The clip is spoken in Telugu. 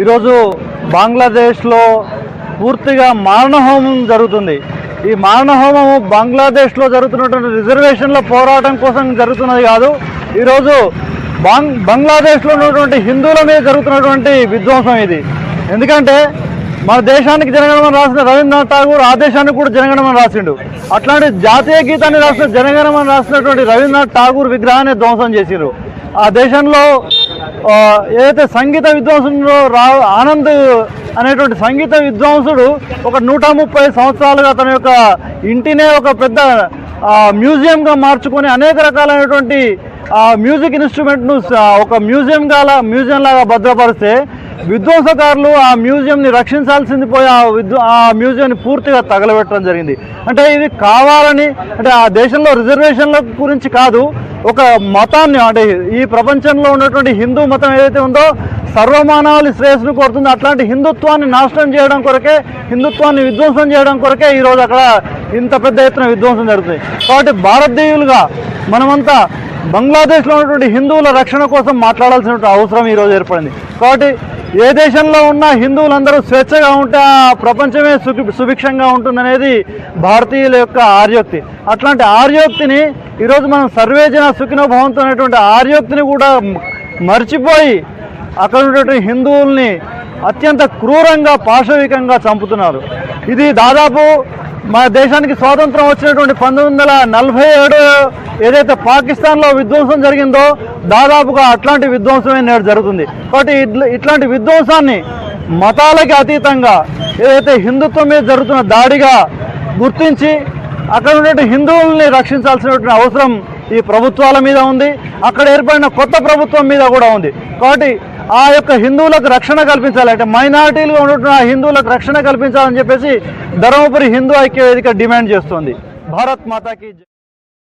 ఈరోజు బంగ్లాదేశ్లో పూర్తిగా మారణహోమం జరుగుతుంది. ఈ మారణహోమం బంగ్లాదేశ్లో జరుగుతున్నటువంటి రిజర్వేషన్ల పోరాటం కోసం జరుగుతున్నది కాదు. ఈరోజు బంగ్ బంగ్లాదేశ్లో ఉన్నటువంటి హిందువుల మీద జరుగుతున్నటువంటి విధ్వంసం ఇది. ఎందుకంటే మన దేశానికి జనగణమని రాసిన రవీంద్రనాథ్ ఠాగూర్ ఆ దేశానికి కూడా జనగణమని రాసిండు. అట్లాంటి జాతీయ గీతాన్ని రాసిన జనగణమని రాసినటువంటి రవీంద్రనాథ్ ఠాగూర్ విగ్రహాన్ని ధ్వంసం చేసిరు ఆ దేశంలో ఏదైతే సంగీత విద్వాంసుడు రా ఆనంద్ అనేటువంటి సంగీత విద్వాంసుడు ఒక నూట ముప్పై సంవత్సరాలుగా తన యొక్క ఇంటినే ఒక పెద్ద మ్యూజియంగా మార్చుకొని అనేక రకాలైనటువంటి మ్యూజిక్ ఇన్స్ట్రుమెంట్ను ఒక మ్యూజియంగా మ్యూజియం లాగా భద్రపరిస్తే విధ్వంసకారులు ఆ మ్యూజియంని రక్షించాల్సింది పోయి ఆ విద్వ ఆ మ్యూజియంని పూర్తిగా తగలబెట్టడం జరిగింది. అంటే ఇది కావాలని అంటే ఆ దేశంలో రిజర్వేషన్ల గురించి కాదు ఒక మతాన్ని అంటే ఈ ప్రపంచంలో ఉన్నటువంటి హిందూ మతం ఏదైతే ఉందో సర్వమానవాళి శ్రేయస్సును కోరుతుంది. అట్లాంటి హిందుత్వాన్ని నాశనం చేయడం కొరకే హిందుత్వాన్ని విధ్వంసం చేయడం కొరకే ఈరోజు అక్కడ ఇంత పెద్ద ఎత్తున విధ్వంసం జరుగుతుంది. కాబట్టి భారతీయులుగా మనమంతా బంగ్లాదేశ్లో ఉన్నటువంటి హిందువుల రక్షణ కోసం మాట్లాడాల్సినటువంటి అవసరం ఈరోజు ఏర్పడింది. కాబట్టి ఏ దేశంలో ఉన్న హిందువులందరూ స్వేచ్ఛగా ఉంటే ఆ ప్రపంచమే సుఖి సుభిక్షంగా ఉంటుందనేది భారతీయుల యొక్క ఆర్యోక్తి. అట్లాంటి ఆర్యోక్తిని ఈరోజు మనం సర్వేజన సుఖినోభవంతో అనేటువంటి ఆర్యోక్తిని కూడా మర్చిపోయి అక్కడ ఉన్నటువంటి హిందువుల్ని అత్యంత క్రూరంగా పాశవికంగా చంపుతున్నారు. ఇది దాదాపు మన దేశానికి స్వాతంత్రం వచ్చినటువంటి పంతొమ్మిది వందల నలభై ఏడు ఏదైతే పాకిస్తాన్లో విధ్వంసం జరిగిందో దాదాపుగా అట్లాంటి విధ్వంసమే నేడు జరుగుతుంది. కాబట్టి ఇట్లాంటి విధ్వంసాన్ని మతాలకి అతీతంగా ఏదైతే హిందుత్వం మీద జరుగుతున్న దాడిగా గుర్తించి అక్కడ ఉన్నటువంటి హిందువుల్ని రక్షించాల్సినటువంటి అవసరం ఈ ప్రభుత్వాల మీద ఉంది. అక్కడ ఏర్పడిన కొత్త ప్రభుత్వం మీద కూడా ఉంది. కాబట్టి ఆ యొక్క హిందువులకు రక్షణ కల్పించాలి. అంటే మైనారిటీలుగా ఉన్నటువంటి ఆ హిందువులకు రక్షణ కల్పించాలని చెప్పేసి ధర్మపురి హిందూ ఐక్య వేదిక డిమాండ్ చేస్తోంది. భారత్ మాతాకి